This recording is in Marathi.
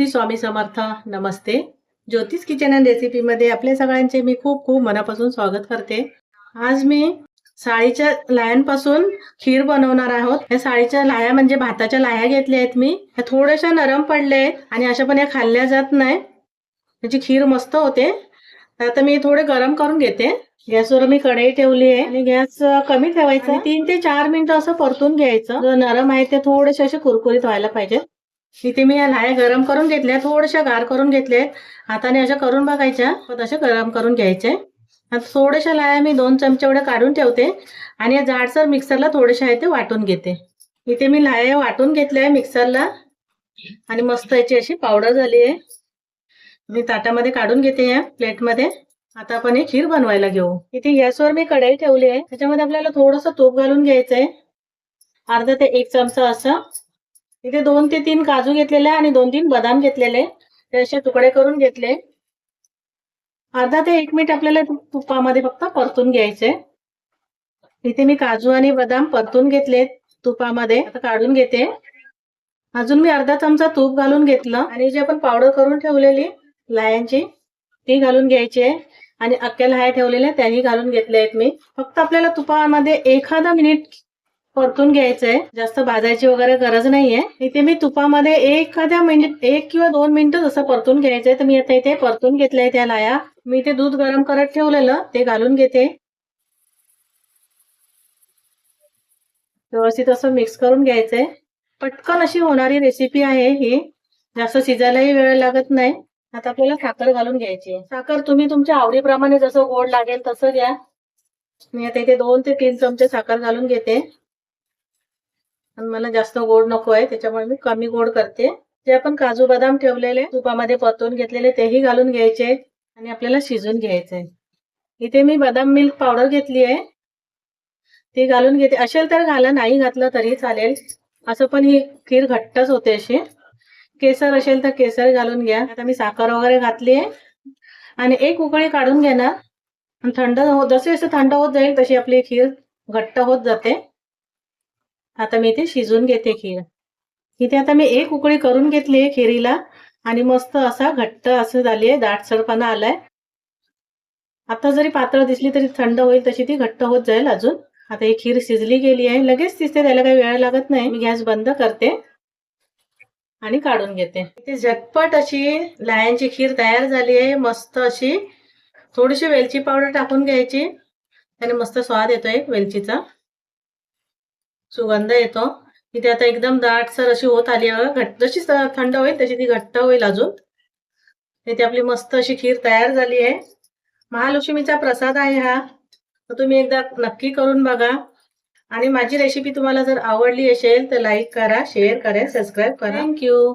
श्री स्वामी समर्थ नमस्ते. ज्योतिष किचन अँड रेसिपीमध्ये आपल्या सगळ्यांचे मी खूप खूप मनापासून स्वागत करते. आज मी साळीच्या लाह्यांपासून खीर बनवणार आहोत. या साळीच्या लाह्या म्हणजे भाताच्या लाह्या घेतल्या आहेत मी. ह्या थोड्याशा नरम पडल्या आहेत आणि अशा पण या खाल्ल्या जात नाही. त्याची खीर मस्त होते. आता मी थोडे गरम करून घेते. गॅसवर मी कढई ठेवली आहे. आणि गॅस कमी ठेवायचा. तीन ते चार मिनिटं असं परतून घ्यायचं. नरम आहे ते थोडेसे असे कुरकुरीत व्हायला पाहिजे. इथे मी या लाह्या गरम करून घेतल्या थोड्याशा गार करून घेतल्या हाताने अशा करून बघायच्या पण अशा गरम करून घ्यायचे. आता थोड्याशा लाह्या मी दोन चमचे एवढ्या काढून ठेवते आणि या जाडसर मिक्सरला थोड्याशा आहे ते वाटून घेते. इथे मी लाह्या वाटून घेतल्या मिक्सरला. आणि मस्त याची अशी पावडर झाली आहे. मी ताटामध्ये काढून घेते या प्लेटमध्ये. आता आपण हे खीर बनवायला घेऊ. इथे गॅसवर मी कढई ठेवली आहे. त्याच्यामध्ये आपल्याला थोडस तूप घालून घ्यायचंय. अर्धा ते एक चमचा असं. इथे दोन ते तीन काजू घेतलेले आणि दोन तीन बदाम घेतलेले ते असे तुकडे करून घेतले अर्धा ते एक मिनिट आपल्याला तुपामध्ये फक्त परतून घ्यायचे इथे मी काजू आणि बदाम परतून घेतले तुपामध्ये. काढून घेते अजून मी अर्धा चमचा तूप घालून घेतलं. आणि जी आपण पावडर करून ठेवलेली लायांची ती घालून घ्यायची आहे. आणि अक्क्या लाया ठेवलेल्या त्याही घालून घेतल्या आहेत मी. फक्त आपल्याला तुपामध्ये एखादा मिनिट परतून घ्यायचंय. जास्त भाजायची वगैरे गरज नाहीये. इथे मी तुपामध्ये एखाद्या मिनिट एक किंवा दोन मिनिटं जसं परतून घ्यायचंय तर मी आता इथे परतून घेतलंय त्या लाया. मी ते दूध गरम करत ठेवलेलं ते घालून घेते. व्यवस्थित असं मिक्स करून घ्यायचंय. पटकन अशी होणारी रेसिपी आहे ही. जास्त शिजायलाही वेळ लागत नाही. आता आपल्याला साखर घालून घ्यायची आहे. साखर तुम्ही तुमच्या आवडीप्रमाणे जसं गोड लागेल तसं घ्या. मी आता इथे दोन ते तीन चमचे साखर घालून घेते. आणि मला जास्त गोड नको आहे त्याच्यामुळे मी कमी गोड करते. जे आपण काजू बदाम ठेवलेले तुपामध्ये परतून घेतलेले तेही घालून घ्यायचे आणि आपल्याला शिजून घ्यायचे. इथे मी बदाम मिल्क पावडर घेतली आहे. ती घालून घेते. असेल तर घाला नाही घातलं तरी चालेल. असं पण ही खीर घट्टच होते अशी. केसर असेल तर केसर घालून घ्या. आता मी साखर वगैरे घातली आहे. आणि एक उकळी काढून घेणार थंड हो जसे जसे थंड होत जाईल तशी आपली खीर घट्ट होत जाते. आता मी इथे शिजून घेते खीर. इथे आता मी एक उकळी करून घेतली आहे खिरीला आणि मस्त असा घट्ट असं झाली आहे दाटसरपणा आलाय. आता जरी पातळ दिसली तरी थंड होईल तशी ती घट्ट होत जाईल अजून. आता ही खीर शिजली गेली आहे लगेच दिसते त्याला काही वेळ लागत नाही. मी गॅस बंद करते आणि काढून घेते. इथे झटपट अशी लायांची खीर तयार झाली आहे मस्त अशी. थोडीशी वेलची पावडर टाकून घ्यायची त्याने मस्त स्वाद येतोय वेलचीचा. सुगंध येतो. इथे आता एकदम दाटसर अशी होत आली आहे घट्ट जशी थंड होईल तशी ती घट्ट होईल अजून. इथे आपली मस्त अशी खीर तयार झाली आहे. महालक्ष्मीचा प्रसाद आहे हा. तर तुम्ही एकदा नक्की करून बघा. आणि माझी रेसिपी तुम्हाला जर आवडली असेल तर लाईक करा शेअर करा सबस्क्राईब करा. थँक्यू